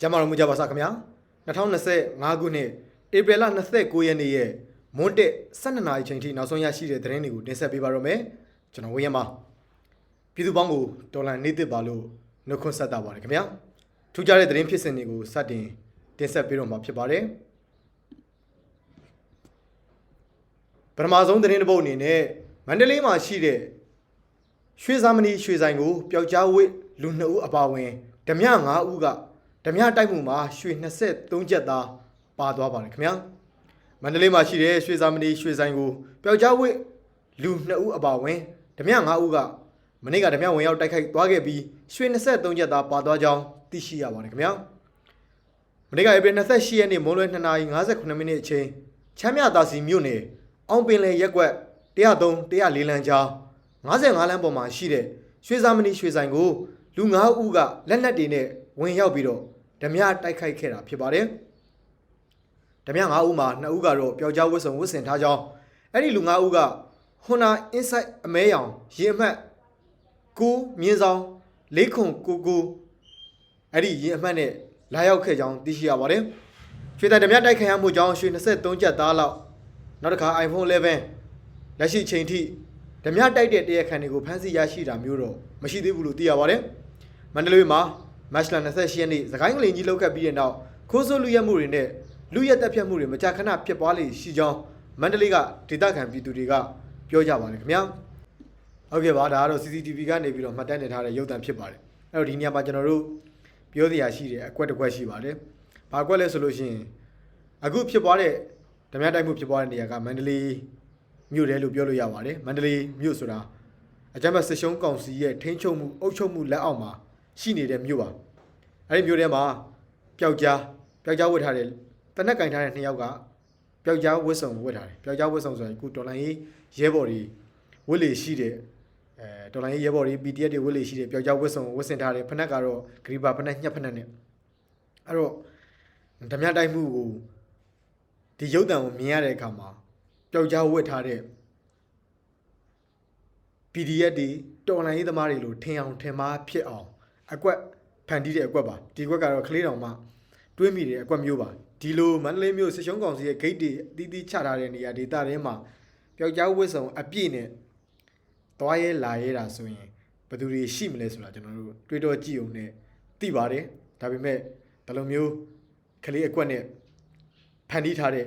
ကျမ်းမာတော်မူကြပါစားခင်ဗျာ2025ခုနှစ်ဧပြီလ29ရက်နေ့ရဲ့မွန်းတက်12နာရီချိန်ထိနောက်ဆုံးရရှိတဲ့သတင်းတွေကိုတင်ဆက်ပေးပါတော့မယ်ကျွန်တော်ဝင်းရမပြည်သူပေါင်းကိုတော်လန်နေသစ်ပါလို့နှုတ်ခွန်းဆက်တာပါတယ်ခင်ဗျာထူးခြားတဲ့သတင်းဖြစ်စဉ်တွေကိုစတင်တင်ဆက်ပေးတော့မှာဖြစ်ပါတယ်ပထမဆုံးသတင်းတစ်ပုဒ်အနေနဲ့မန္တလေးမှာရှိတဲ့ရွှေစာမဏီရွှေဆိုင်ကိုပျောက်ကြားဝစ်လူနှစ်ဦးအပါအဝင်ဓမြ5ဦးက ဓမြတိုက်မှုမှာရွှေ23ချက်သားပါသွားပါတယ်ခင်ဗျာမန္တလေးမှာရှိတဲ့ရွှေစာမဏီရွှေဆိုင်ကိုပျောက်ကြားဝစ်လူ2ဦးအပါအဝင်ဓမြ5ဦးကမနေ့ကဓမြဝင်ရောက်တိုက်ခိုက်သွားခဲ့ပြီးရွှေ23ချက်သားပါသွားကြောင်းသိရှိရပါတယ်ခင်ဗျာမနေ့ကဧပြီ28ရက်နေ့မွန်းလွဲ2:58မိနစ်အချိန်ချမ်းမြသာစီမြို့နယ်အောင်ပင်လယ်ရက်ကွက်103 104လမ်းကြား55လမ်းပေါ်မှာရှိတဲ့ရွှေစာမဏီရွှေဆိုင်ကိုလူ9ဦးကလက်နက်တွေနဲ့ ဝင်ရောက်ပြီးတော့ဓမြတိုက်ခိုက်ခဲ့တာဖြစ်ပါတယ်။ဓမြ9ဦးမှာ2ဦးကတော့ပျောက်ကြားဝတ်စုံဝတ်ဆင်ထားကြောင်းအဲ့ဒီလူ9ဦးက Honda Insight အမဲရောင်ရင်အမှတ်9မြင်းဆောင်၄ခု9 9အဲ့ဒီရင်အမှတ်နဲ့လာရောက်ခဲ့ကြောင်းသိရှိရပါတယ်။ရွှေတိုင်ဓမြတိုက်ခိုက်ရမှုကြောင့်ရွှေ23ကျပ်သားလောက်နောက်တစ်ခါ iPhone 11လက်ရှိချိန်ထိဓမြတိုက်တဲ့တရားခံတွေကိုဖမ်းဆီးရရှိတာမျိုးတော့မရှိသေးဘူးလို့သိရပါတယ်။မန္တလေးမှာ မတ်လ28ရက်နေ့သခိုင်းကလေးကြီးလောက်ခဲ့ပြီးတဲ့နောက်ခိုးဆိုးလူရက်မှုတွေနဲ့လူရက်တက်ဖြတ်မှုတွေမကြာခဏဖြစ်ပွားလေရှိကြောင်းမန္တလေးကဒေသခံပြည်သူတွေကပြောကြပါတယ်ခင်ဗျာ။ဟုတ်ကဲ့ပါဒါကတော့ CCTV ကနေပြီးတော့မှတ်တမ်းတင်ထားတဲ့ရုပ်သံဖြစ်ပါတယ်။အဲ့တော့ဒီနေရာမှာကျွန်တော်တို့ပြောစရာရှိတယ်အကွက်တစ်ကွက်ရှိပါတယ်။ဘာအကွက်လဲဆိုလို့ရှိရင်အခုဖြစ်ပွားတဲ့ဓမြတိုက်မှုဖြစ်ပွားတဲ့နေရာကမန္တလေးမြို့တယ်လို့ပြောလို့ရပါတယ်။မန္တလေးမြို့ဆိုတာအကြမ်းဖက်စစ်ရှုံးကောင်စီရဲ့ထိန်းချုပ်မှုအုပ်ချုပ်မှုလက်အောက်မှာ ရှိနေတဲ့မြို့ပါ။အဲဒီမြို့ထဲမှာပျောက်ကြားပျောက်ကြားဝတ်ထားတဲ့တနက်ကင်ထားတဲ့နှစ်ယောက်ကပျောက်ကြားဝတ်စုံဝတ်ထားတယ်။ပျောက်ကြားဝတ်စုံဆိုရင်အခုဒေါ်လာရေးရဲဘော်တွေဝတ်လေရှိတဲ့အဲဒေါ်လာရေးရဲဘော်တွေ PDF တွေဝတ်လေရှိတဲ့ပျောက်ကြားဝတ်စုံဝတ်ဆင်ထားတယ်။ဖနက်ကတော့ဂရီဘာဖနက်ညှက်ဖနက်နဲ့အဲ့တော့ဓမြတိုက်မှုကိုဒီရုပ်တံကိုမြင်ရတဲ့အခါမှာပျောက်ကြားဝတ်ထားတဲ့ PDF တွေတော်လိုင်းရေးသမားတွေလို့ထင်အောင်ထင်မှားဖြစ်အောင် အကွက်ဖန်တီးတဲ့အကွက်ပါဒီကွက်ကတော့ကလေးတောင်မှတွေးမိတဲ့အကွက်မျိုးပါဒီလိုမန္တလေးမြို့စစ်ရှုံးကောင်စီရဲ့ဂိတ်တွေအသီးသီးချထားတဲ့နေရာဒေသတွေမှာပျောက်ကြားဝတ်စုံအပြည့်နဲ့သွားရဲလာရဲတာဆိုရင်ဘယ်သူတွေရှိမလဲဆိုတာကျွန်တော်တို့တွေးတော့ကြည့်အောင်နဲ့သိပါတယ်ဒါပေမဲ့ဒီလိုမျိုးကလေးအကွက်နဲ့ဖန်တီးထားတဲ့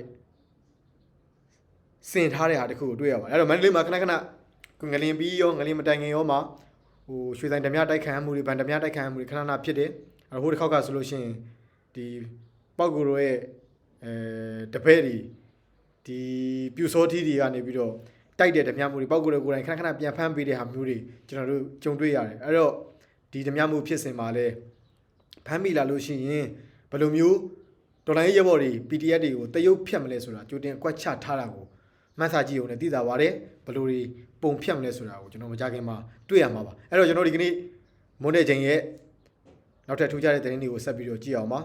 စင်ထားတဲ့ဟာတခုကိုတွေ့ရပါတယ်အဲ့တော့မန္တလေးမှာခဏခဏခုငလင်ပြီးရောငလင်မတိုင်ခင်ရောမှာ ဟိုရွှေဆိုင်ဓမြတိုက်ခံမှုတွေဗန်ဓမြတိုက်ခံမှုတွေခဏခဏဖြစ်တယ်အဲဟိုတစ်ခေါက်ကဆိုလို့ရှိရင်ဒီပောက်ကူရောရဲ့အဲတပည့်တွေဒီပြူစောထီးတွေကနေပြီးတော့တိုက်တဲ့ဓမြမှုတွေပောက်ကူရောကိုယ်တိုင်ခဏခဏပြန်ဖမ်းပေးတဲ့ဟာမျိုးတွေကျွန်တော်တို့ကြုံတွေ့ရတယ်အဲ့တော့ဒီဓမြမှုဖြစ်စဉ်မှာလဲဖမ်းမိလာလို့ရှိရင်ဘယ်လိုမျိုးတော်လိုင်းရဲဘော်တွေ PDF တွေကိုတရုပ်ဖြတ်မလဲဆိုတာကြိုတင်အကွက်ချထားတာကို မှတ်သားကြည့်အောင်လည်းသိတာပါတယ်ဘယ်လိုတွေပုံဖြတ်မလဲဆိုတာကိုကျွန်တော်မကြခင်မှာတွေ့ရမှာပါအဲ့တော့ကျွန်တော်ဒီကနေ့မွန်းတဲ့ချိန်ရဲ့နောက်ထပ်ထူးခြားတဲ့သတင်းတွေကိုဆက်ပြီးတော့ကြည့်အောင်ပါ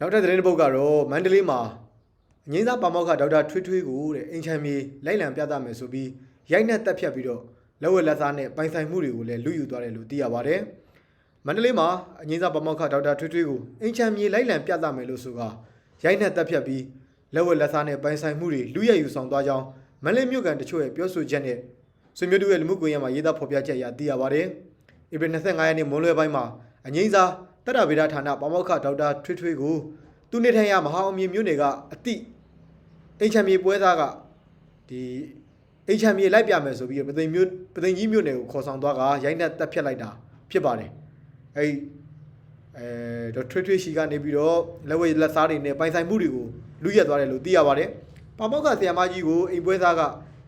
နောက်ထပ်သတင်းတစ်ပုဒ်ကတော့မန္တလေးမှာအငင်းစားပါမောက္ခဒေါက်တာထွေးထွေးကိုတဲ့အင်ချမ်းမြေလိုက်လံပြသမယ်ဆိုပြီးရိုက်နှက်တက်ဖြတ်ပြီးတော့ လက်ဝက်လက်သားနဲ့ပိုင်ဆိုင်မှုတွေကိုလည်းလူယူသွားတယ်လို့သိရပါတယ်။မန္တလေးမှာအငင်းစားပါမောက္ခဒေါက်တာထွေးထွေးကိုအင်ချမ်းမြေလိုက်လံပြသမယ်လို့ဆိုကရိုက်နှက်တက်ဖြတ်ပြီးလက်ဝက်လက်သားနဲ့ပိုင်ဆိုင်မှုတွေလူရယူဆောင်သွားကြောင်းမန္တလေးမြို့ကန်တချို့ရဲ့ပြောဆိုချက်နဲ့ဆွေမျိုးတို့ရဲ့လူမှုကွန်ရက်မှာရေးသားဖော်ပြချက်အရသိရပါတယ်။ဧပြီ25ရက်နေ့မွန်းလွဲပိုင်းမှာအငင်းစားတရဗေဒဌာနပါမောက္ခဒေါက်တာထွေးထွေးကိုသူနေထိုင်ရမဟာအောင်မြေမြို့နယ်ကအတိအင်ချမ်းမြေပွဲသားကဒီ အင်ချမ်းမြေလိုက်ပြမယ်ဆိုပြီးတော့ပသိမ်မြို့ပသိမ်ကြီးမြို့နယ်ကိုခေါ်ဆောင်သွားကရိုက်နှက်တက်ဖြတ်လိုက်တာဖြစ်ပါတယ်။အဲဒီအဲတော့ထွေးထွေးရှိကနေပြီးတော့လက်ဝဲလက်စားတွေနဲ့ပိုင်ဆိုင်မှုတွေကိုလူရက်သွားတယ်လို့သိရပါတယ်။ပါမောက္ခဆရာမကြီးကိုအိမ်ပွဲသားက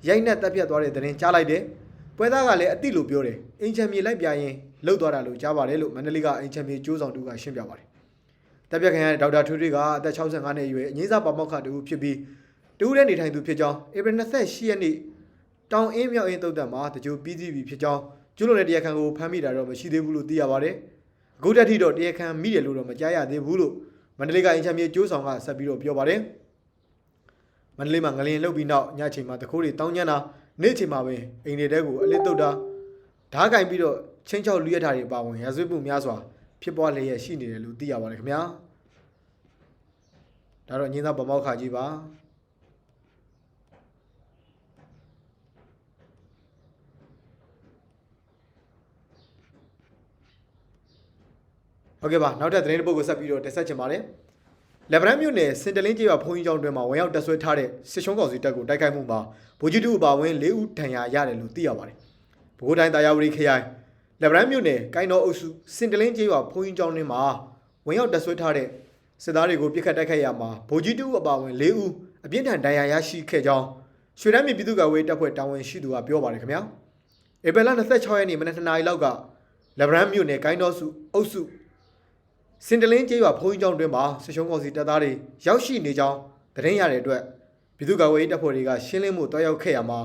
ရိုက်နှက်တက်ဖြတ်သွားတဲ့တဲ့ရင်ကြားလိုက်တယ်။ပွဲသားကလည်းအတိလို့ပြောတယ်။အင်ချမ်းမြေလိုက်ပြရင်လှုပ်သွားတာလို့ကြားပါတယ်လို့မန္တလေးကအင်ချမ်းမြေကျိုးဆောင်တူကရှင်းပြပါတယ်။တပ်ပြတ်ခံရတဲ့ဒေါက်တာထွေးထွေးကအသက်65နှစ်အရွယ်အငိမ့်စားပါမောက္ခတူဖြစ်ပြီးတူးတဲ့နေထိုင်သူဖြစ်ကြောင်းဧပြီ28ရက်နေ့ တောင်အင်းမြောက်အင်းတုတ်တံမှာတကြိုပြီးစီးပြီဖြစ်ကြောင်းကျွလွန်တဲ့တရားခံကိုဖမ်းမိတာတော့မရှိသေးဘူးလို့သိရပါတယ်။အခုတက်ထိတော့တရားခံမိတယ်လို့တော့မကြားရသေးဘူးလို့မန္တလေးကအင်ချမ်းမြေကျိုးဆောင်ကဆက်ပြီးတော့ပြောပါတယ်။မန္တလေးမှာငလျင်လှုပ်ပြီးနောက်ညချိန်မှာတခိုးတွေတောင်းညံ့တာနေ့ချိန်မှာပဲအိမ်တွေတဲကိုအလစ်တုတ်တာဓားကင်ပြီးတော့ချင်းချောက်လူရထားတွေပါဝင်ရာဇဝတ်မှုများစွာဖြစ်ပွားလျက်ရှိနေတယ်လို့သိရပါတယ်ခင်ဗျာဒါတော့ညင်းသားဗမောက်ခါကြီးပါ ဟုတ်ကဲ့ပါနောက်ထပ်သတင်းတစ်ပုဒ်ကိုဆက်ပြီးတော့တက်ဆက်ချင်ပါတယ်လက်ဗရန်မြို့နယ်စင်တလင်းကျေးရွာဘုံကြီးကျောင်းတွင်မှာဝင်ရောက်တက်ဆွဲထားတဲ့စစ်ရှုံးကောင်စီတပ်ကိုတိုက်ခိုက်မှုမှာဗိုလ်ကြီးတူအပါအဝင်၄ဦးဒဏ်ရာရတယ်လို့သိရပါတယ်။ဘိုးတိုင်းတာယာဝတီခရိုင်လက်ဗရန်မြို့နယ်ကိုင်းတော်အုပ်စုစင်တလင်းကျေးရွာဘုံကြီးကျောင်းတွင်မှာဝင်ရောက်တက်ဆွဲထားတဲ့စစ်သားတွေကိုပြစ်ခတ်တိုက်ခိုက်ရမှာဗိုလ်ကြီးတူအပါအဝင်၄ဦးအပြင်းထန်ဒဏ်ရာရရှိခဲ့ကြောင်းရွှေရမ်းမြေပြည်သူ့ကာကွယ်ရေးတပ်ဖွဲ့တာဝန်ရှိသူကပြောပါတယ်ခင်ဗျာ။ဧပြီလ26ရက်နေ့မနက်2နာရီလောက်ကလက်ဗရန်မြို့နယ်ကိုင်းတော်စုအုပ်စု စင်တလင်းကျေးရွာဘုန်းကြီးကျောင်းတွင်မှာဆစ်ရှုံးကောင်စီတပ်သားတွေရောက်ရှိနေကြောင်းသတင်းရတဲ့အတွက်ပြည်သူ့ကာကွယ်ရေးတပ်ဖွဲ့တွေကရှင်းလင်းမှုတွားရောက်ခဲ့ရမှာ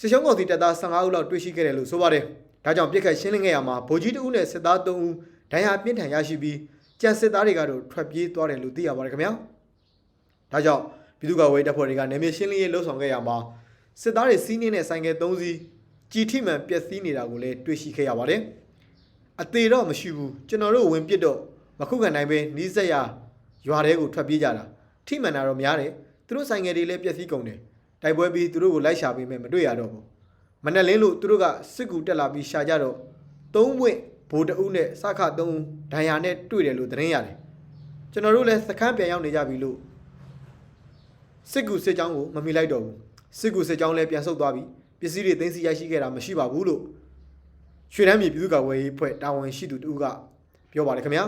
ဆစ်ရှုံးကောင်စီတပ်သား15ဦးလောက်တွေ့ရှိခဲ့တယ်လို့ဆိုပါတယ်။ဒါကြောင့်ပြစ်ခတ်ရှင်းလင်းခဲ့ရမှာဗိုလ်ကြီးတဦးနဲ့စစ်သား3ဦးဒဏ်ရာပြင်းထန်ရရှိပြီးကြံစစ်သားတွေကတော့ထွက်ပြေးသွားတယ်လို့သိရပါတယ်ခင်ဗျာ။ဒါကြောင့်ပြည်သူ့ကာကွယ်ရေးတပ်ဖွဲ့တွေကနေမြေရှင်းလင်းရေးလှုပ်ဆောင်ခဲ့ရမှာစစ်သားတွေစီးနှင်းတဲ့ဆိုင်ကယ်3စီးကြီးထိမှန်ပျက်စီးနေတာကိုလည်းတွေ့ရှိခဲ့ရပါတယ်။အသေးတော့မရှိဘူးကျွန်တော်တို့ဝင်ပစ်တော့ မခုခံနိုင်ပဲနီးစက်ရရွာတဲကိုထွက်ပြေးကြတာထိမှန်တာတော့များတယ်သူတို့ဆိုင်ငယ်တွေလည်းပျက်စီးကုန်တယ်တိုက်ပွဲပြီးသူတို့ကိုလိုက်ရှာပေးမယ်မတွေ့ရတော့ဘူးမနဲ့လင်းလို့သူတို့ကစစ်ကူတက်လာပြီးရှာကြတော့သုံးဝင့်ဘိုးတအုပ်နဲ့စခသုံးဒဏ်ရာနဲ့တွေ့တယ်လို့သတင်းရတယ်ကျွန်တော်တို့လည်းစခန်းပြန်ရောက်နေကြပြီလို့စစ်ကူစစ်ကြောင်းကိုမမီလိုက်တော့ဘူးစစ်ကူစစ်ကြောင်းလည်းပြန်ဆုတ်သွားပြီပစ္စည်းတွေသိမ်းဆည်းရရှိခဲ့တာမရှိပါဘူးလို့ရွှေတန်းမြေပြည်သူ့ကာကွယ်ရေးဖွဲ့တာဝန်ရှိသူတူကပြောပါတယ်ခင်ဗျာ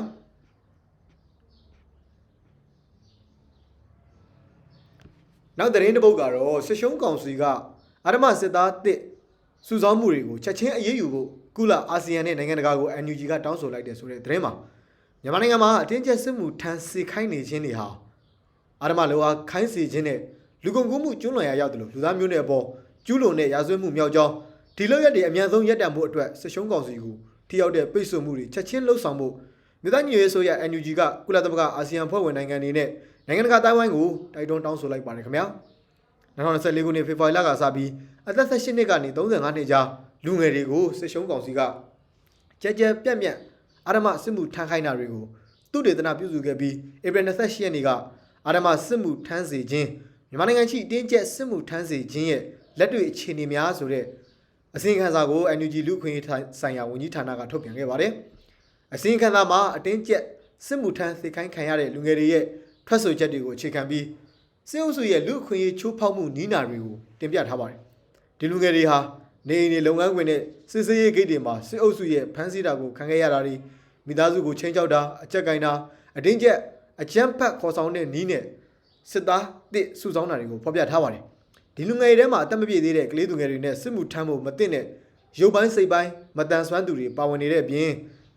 နောက်သတင်းတစ်ပုဒ်ကတော့စစ်ရှုံးကောင်စီကအရမစစ်သားတစ်စုဆောင်းမှုတွေကိုချက်ချင်းအရေးယူဖို့ကုလအာဆီယံနဲ့နိုင်ငံတကာကို NUG ကတောင်းဆိုလိုက်တယ်ဆိုတဲ့သတင်းမှာမြန်မာနိုင်ငံမှာအတင်းကျပ်စစ်မှုထမ်းစေခိုင်းနေခြင်းတွေဟာအာရမလောအားခိုင်းစေခြင်းနဲ့လူကုန်ကူးမှုကျွလွန်ရာရောက်တယ်လို့လူသားမျိုးနွယ်အပေါ်ကျူးလွန်တဲ့ရာဇဝတ်မှုမြောက်ကြောင်းဒီလောက်ရက်တွေအများဆုံးရက်တံမှုအတွက်စစ်ရှုံးကောင်စီကိုထိရောက်တဲ့ပိတ်ဆို့မှုတွေချက်ချင်းလှုပ်ဆောင်ဖို့မြေသားညီရေးဆိုရ NUG ကကုလသမဂ္ဂအာဆီယံဖွဲ့ဝင်နိုင်ငံတွေနဲ့ နိုင်ငံတကာတိုင်းဝိုင်းကိုတိုက်တွန်းတောင်းဆိုလိုက်ပါတယ်ခင်ဗျာ2024ခုနှစ်ဖေဖော်ဝါရီလကစပြီးအသက်18နှစ်ကနေ35နှစ်ကြားလူငယ်တွေကိုစစ်ရှုံးကောင်စီကကြဲကြဲပြန့်ပြန့်အာရမစစ်မှုထမ်းခိုင်းတာတွေကိုသူတေသနာပြုစုခဲ့ပြီးဧပြီ28ရက်နေ့ကအာရမစစ်မှုထမ်းစေခြင်းမြန်မာနိုင်ငံရှိတင်းကျပ်စစ်မှုထမ်းစေခြင်းရဲ့လက်တွေ့အခြေအနေများဆိုတဲ့အစည်းအဝေးခန်းစာကို NUG လူခွင့်ရေးဆိုင်ရာဝန်ကြီးဌာနကထုတ်ပြန်ခဲ့ပါတယ်။အစည်းအဝေးခန်းစာမှာအတင်းကျပ်စစ်မှုထမ်းစေခိုင်းခံရတဲ့လူငယ်တွေရဲ့ ထွက်ဆိုချက်တွေကိုအခြေခံပြီးစစ်အုပ်စုရဲ့လူခွင့်ရေးချိုးဖောက်မှုနီးနာတွေကိုတင်ပြထားပါတယ်။ဒီလူငယ်တွေဟာနေအိမ်တွေလုပ်ငန်းခွင်နဲ့စစ်စေးရေးဂိတ်တွေမှာစစ်အုပ်စုရဲ့ဖမ်းဆီးတာကိုခံခဲ့ရတာတွေမိသားစုကိုချင်းချောက်တာအကြက်ကင်တာအတင်းကျပ်အကြမ်းဖက်ခေါ်ဆောင်တဲ့နီးနဲ့စစ်သားတစ်စုဆောင်းတာတွေကိုဖော်ပြထားပါတယ်။ဒီလူငယ်တွေထဲမှာအသက်မပြည့်သေးတဲ့ကလေးသူငယ်တွေနဲ့စစ်မှုထမ်းဖို့မသိတဲ့ရုပ်ပိုင်းစိတ်ပိုင်းမတန်ဆွမ်းသူတွေပါဝင်နေတဲ့အပြင်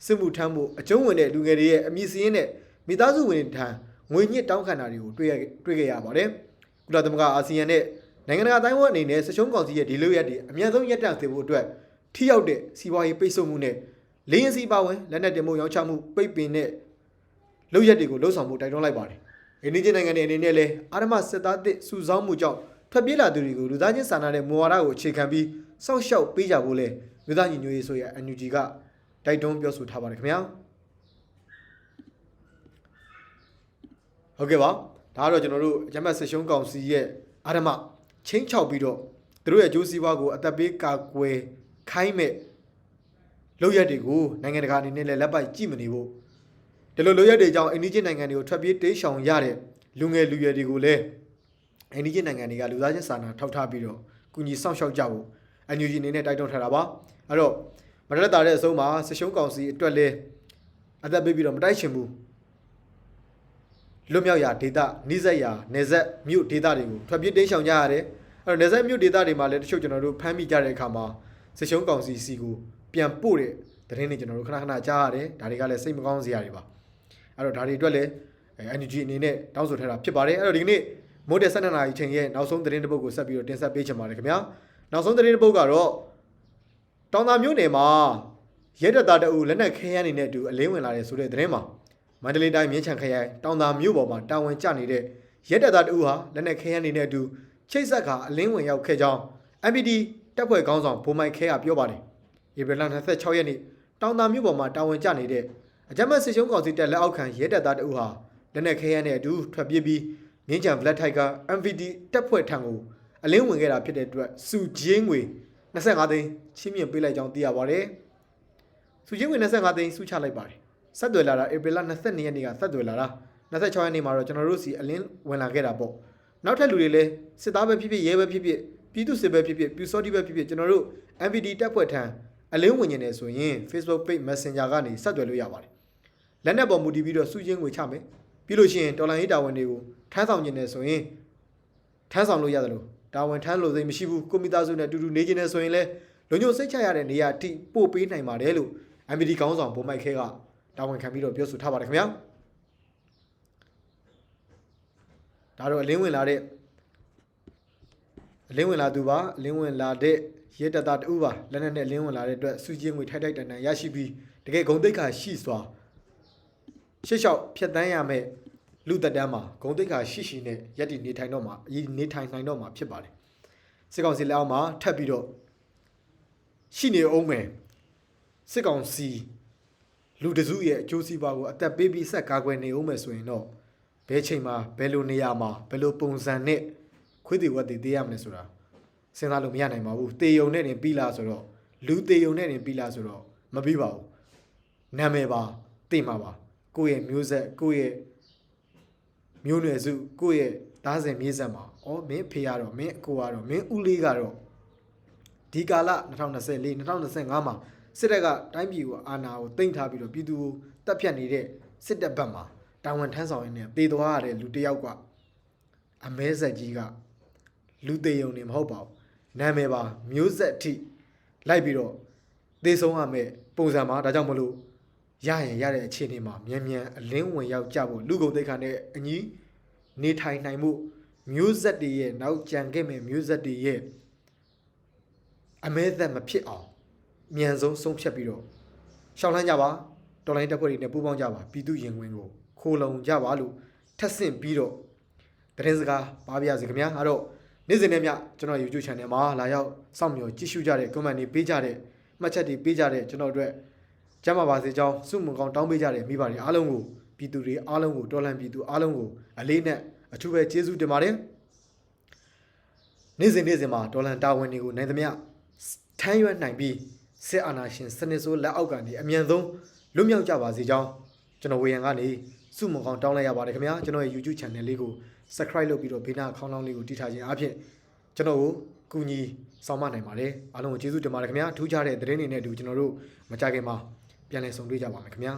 စစ်မှုထမ်းဖို့အကျုံးဝင်တဲ့လူငယ်တွေရဲ့အမည်စရင်းနဲ့မိသားစုဝင်ထံ ငွေညှစ်တောင်းခံတာတွေကိုတွေ့ရတွေ့ခဲ့ရပါတယ်။ကုလသမဂ္ဂအာဆီယံနဲ့နိုင်ငံတကာတိုင်းဝန်အနေနဲ့စရှုံးကောင်စီရဲ့ဒီလိုရက်တွေအများဆုံးရက်တန့်စေဖို့အတွက်ထိရောက်တဲ့စီးပွားရေးပိတ်ဆို့မှုနဲ့လေရင်စီပါဝင်လက်နက်တင်မှုရောင်းချမှုပိတ်ပင်တဲ့လုပ်ရက်တွေကိုလှုံ့ဆော်မှုတိုက်တွန်းလိုက်ပါတယ်။အိန္ဒိယနိုင်ငံတွေအနေနဲ့လည်းအာရမစစ်သားတစ်စုဆောင်းမှုကြောင့်ထွက်ပြေးလာသူတွေကိုလူသားချင်းစာနာတဲ့မူဝါဒကိုအခြေခံပြီးစောင့်ရှောက်ပေးကြဖို့လဲလူသားညီညွတ်ရေးဆိုရ NUG ကတိုက်တွန်းပြောဆိုထားပါတယ်ခင်ဗျာ ဟုတ်ကဲ့ပါဒါကတော့ကျွန်တော်တို့အကြမ်းဖက်ဆက်ရှုံးကောင်စီရဲ့အာရမချင်းချောက်ပြီးတော့သူတို့ရဲ့အကျိုးစီးပွားကိုအသက်ပေးကာကွယ်ခိုင်းမဲ့လုပ်ရက်တွေကိုနိုင်ငံတကာအနေနဲ့လည်းလက်ပိုက်ကြည့်မနေဖို့ဒီလိုလုပ်ရက်တွေကြောင့်အိန္ဒိယနိုင်ငံတွေကိုထွက်ပြေးတိမ်းရှောင်ရတဲ့လူငယ်လူရွယ်တွေကိုလည်းအိန္ဒိယနိုင်ငံတွေကလူသားချင်းစာနာထောက်ထားပြီးတော့ကုညီစောင့်ရှောက်ကြဖို့အန်ယူဂျီအနေနဲ့တိုက်တွန်းထားတာပါအဲ့တော့မတရက်တာတဲ့အဆုံးမှာဆရှုံးကောင်စီအတွက်လဲအသက်ပေးပြီးတော့မတိုက်ချင်ဘူး လွတ်မြောက်ရာဒေသနိဇက်ရာနေဆက်မြို့ဒေသတွေကိုထွက်ပြေးတိမ်းရှောင်ကြရတယ်အဲ့တော့နေဆက်မြို့ဒေသတွေမှာလည်းတချို့ကျွန်တော်တို့ဖမ်းမိကြတဲ့အခါမှာဆရှုံးကောင်စီစီကိုပြန်ပို့တဲ့သတင်းတွေကျွန်တော်တို့ခဏခဏကြားရတယ်ဒါတွေကလည်းစိတ်မကောင်းစရာတွေပါအဲ့တော့ဒါတွေအတွက်လည်း NUG အနေနဲ့တောင်းဆိုထားတာဖြစ်ပါတယ်အဲ့တော့ဒီကနေ့မိုးတဲ့12နာရီချိန်ရဲ့နောက်ဆုံးသတင်းတစ်ပုဒ်ကိုဆက်ပြီးတော့တင်ဆက်ပေးချင်ပါတယ်ခင်ဗျာနောက်ဆုံးသတင်းတစ်ပုဒ်ကတော့တောင်သာမြို့နယ်မှာရဲတပ်သားတအူလက်နက်ခဲယမ်းနေတဲ့အတူအလင်းဝင်လာတယ်ဆိုတဲ့သတင်းမှာ မန္တလေးတိုင်းမြင်းချံခရိုင်တောင်သာမြို့ပေါ်မှာတာဝန်ကျနေတဲ့ရဲတပ်သားတဦးဟာလက်နက်ခဲယမ်းနေတဲ့အတူချိတ်ဆက်ခါအလင်းဝင်ရောက်ခဲ့ကြောင်း MPD တပ်ဖွဲ့ခေါင်းဆောင်ဗိုလ်မိုက်ခဲကပြောပါတယ်ဧပြီလ26ရက်နေ့တောင်တာမြို့ပေါ်မှာတာဝန်ကျနေတဲ့အကြမ်းဖက်စစ်ရှုံးကောင်စီတပ်လက်အောက်ခံရဲတပ်သားတဦးဟာလက်နက်ခဲယမ်းနဲ့အတူထွက်ပြေးပြီးမြင်းချံ Black Tiger MVD တပ်ဖွဲ့ထံကိုအလင်းဝင်ခဲ့တာဖြစ်တဲ့အတွက်စုချင်းငွေ25သိန်းချင်းမြင့်ပေးလိုက်ကြောင်းသိရပါတယ်။စုချင်းငွေ25သိန်းစုချလိုက်ပါတယ်။ ဆက်သွယ်လာတာဧပြီလ22ရက်နေ့ကဆက်သွယ်လာတာ26ရက်နေ့မှာတော့ကျွန်တော်တို့စီအလင်းဝင်လာခဲ့တာပေါ့။နောက်ထပ်လူတွေလည်းစစ်သားပဲဖြစ်ဖြစ်ရဲပဲဖြစ်ဖြစ်ပြည်သူစစ်ပဲဖြစ်ဖြစ်ပြူစောတိပဲဖြစ်ဖြစ်ကျွန်တော်တို့ MVD တပ်ဖွဲ့ထံအလင်းဝင်နေတယ်ဆိုရင် Facebook Page Messenger ကနေဆက်သွယ်လို့ရပါတယ်။လက်နက်ပေါ်မူတည်ပြီးတော့စုချင်းငွေချမယ်။ပြီးလို့ရှိရင်တော်လိုင်းရေးတာဝန်တွေကိုထမ်းဆောင်နေတယ်ဆိုရင်ထမ်းဆောင်လို့ရတယ်လို့တာဝန်ထမ်းလို့စိတ်မရှိဘူးကွန်ပျူတာစုနဲ့အတူတူနေနေတယ်ဆိုရင်လည်းလုံခြုံစိတ်ချရတဲ့နေရာအထိပို့ပေးနိုင်ပါတယ်လို့ MVD ကောင်းဆောင်ဗိုလ်မိုက်ခဲက တာဝန်ခံပြီးတော့ပြောဆိုထားပါတယ်ခင်ဗျာဒါတော့အလင်းဝင်လာတဲ့အလင်းဝင်လာသူပါအလင်းဝင်လာတဲ့ရဲတပ်သားတူပါလက်နက်နဲ့အလင်းဝင်လာတဲ့အတွက်စုချင်းငွေထိုက်ထိုက်တန်တန်ရရှိပြီးတကယ်ဂုံတိတ်ခါရှိစွာရှစ်လျှောက်ဖြတ်တန်းရမယ်လူသက်တမ်းမှာဂုံတိတ်ခါရှိရှိနဲ့ရက်တည်နေထိုင်တော့မှာအရင်နေထိုင်နိုင်တော့မှာဖြစ်ပါတယ်စစ်ကောင်စီလက်အောက်မှာထပ်ပြီးတော့ရှိနေအောင်မယ်စစ်ကောင်စီ လူတစုရဲ့အကျိုးစီးပွားကိုအသက်ပေးပြီးဆက်ကာကွယ်နေအောင်မယ်ဆိုရင်တော့ဘယ်ချိန်မှာဘယ်လိုနေရာမှာဘယ်လိုပုံစံနဲ့ခွေးတီဝက်တီသေးရမလဲဆိုတာစဉ်းစားလို့မရနိုင်ပါဘူးတေယုံနဲ့တင်ပြီးလားဆိုတော့လူတေယုံနဲ့တင်ပြီးလားဆိုတော့မပြီးပါဘူးနာမည်ပါသိမှာပါကိုယ့်ရဲ့မျိုးဆက်ကိုယ့်ရဲ့မျိုးနွယ်စုကိုယ့်ရဲ့သားစဉ်မြေးဆက်မှာဩမင်းဖေရတော့မင်းအကိုကတော့မင်းဦးလေးကတော့ဒီကာလ2024 2025မှာ စစ်တပ်ကတိုင်းပြည်ကိုအာဏာကိုတင်ထားပြီးတော့ပြည်သူကိုတပ်ဖြတ်နေတဲ့စစ်တပ်ဘက်မှာတာဝန်ထမ်းဆောင်ရင်းနဲ့တေသွားရတဲ့လူတစ်ယောက်ကအမဲဆက်ကြီးကလူသေးုံနေမဟုတ်ပါဘူးနာမည်ပါမျိုးဆက်အထိလိုက်ပြီးတော့သေဆုံးရမယ်ပုံစံမှာဒါကြောင့်မလို့ရရင်ရတဲ့အခြေအနေမှာမြန်မြန်အလင်းဝင်ရောက်ကြဖို့လူကုန်သိက္ခာနဲ့အညီနေထိုင်နိုင်မှုမျိုးဆက်တွေရဲ့နောက်ကြံခဲ့မဲ့မျိုးဆက်တွေရဲ့အမဲသက်မဖြစ်အောင် မြန်ဆုံးဆုံးဖြတ်ပြီးတော့ရှောင်းလန်းကြပါတော်လိုင်းတက်ဖွဲ့တွေနဲ့ပူးပေါင်းကြပါပြည်သူရင်ဝင်ကိုခိုးလုံကြပါလို့ထက်ဆင့်ပြီးတော့သတင်းစကားပါပြစီခင်ဗျာအဲ့တော့နေ့စဉ်နဲ့မြကျွန်တော် YouTube channel မှာလာရောက်စောင့်မျှော်ကြည့်ရှုကြတဲ့ comment တွေပေးကြတဲ့မှတ်ချက်တွေပေးကြတဲ့ကျွန်တော်တို့ကျမ်းမာပါစေကြောင်းစုမုံကောင်းတောင်းပေးကြတဲ့မိဘတွေအားလုံးကိုပြည်သူတွေအားလုံးကိုတော်လှန်ပြည်သူအားလုံးကိုအလေးနဲ့အထူးပဲကျေးဇူးတင်ပါတယ်နေ့စဉ်နေ့စဉ်မှာတော်လှန်တာဝန်တွေကိုနိုင်သမျှထမ်းရွက်နိုင်ပြီး စစ်အာဏာရှင်စနစ်ဆိုးလက်အောက်ကနေအမြန်ဆုံးလွတ်မြောက်ကြပါစေကြောင်းကျွန်တော်ဝေယံကနေစုမုံကောင်းတောင်းလိုက်ရပါတယ်ခင်ဗျာကျွန်တော်ရဲ့ YouTube channel လေးကို subscribe လုပ်ပြီးတော့ဘေးနားခေါင်းလောင်းလေးကိုတီးထားခြင်းအပြင်ကျွန်တော်ကိုကူညီဆောင်မနိုင်ပါတယ်အားလုံးကိုကျေးဇူးတင်ပါတယ်ခင်ဗျာထူးခြားတဲ့သတင်းတွေနဲ့အတူကျွန်တော်တို့မကြခင်မှာပြန်လည်ဆုံတွေ့ကြပါမယ်ခင်ဗျာ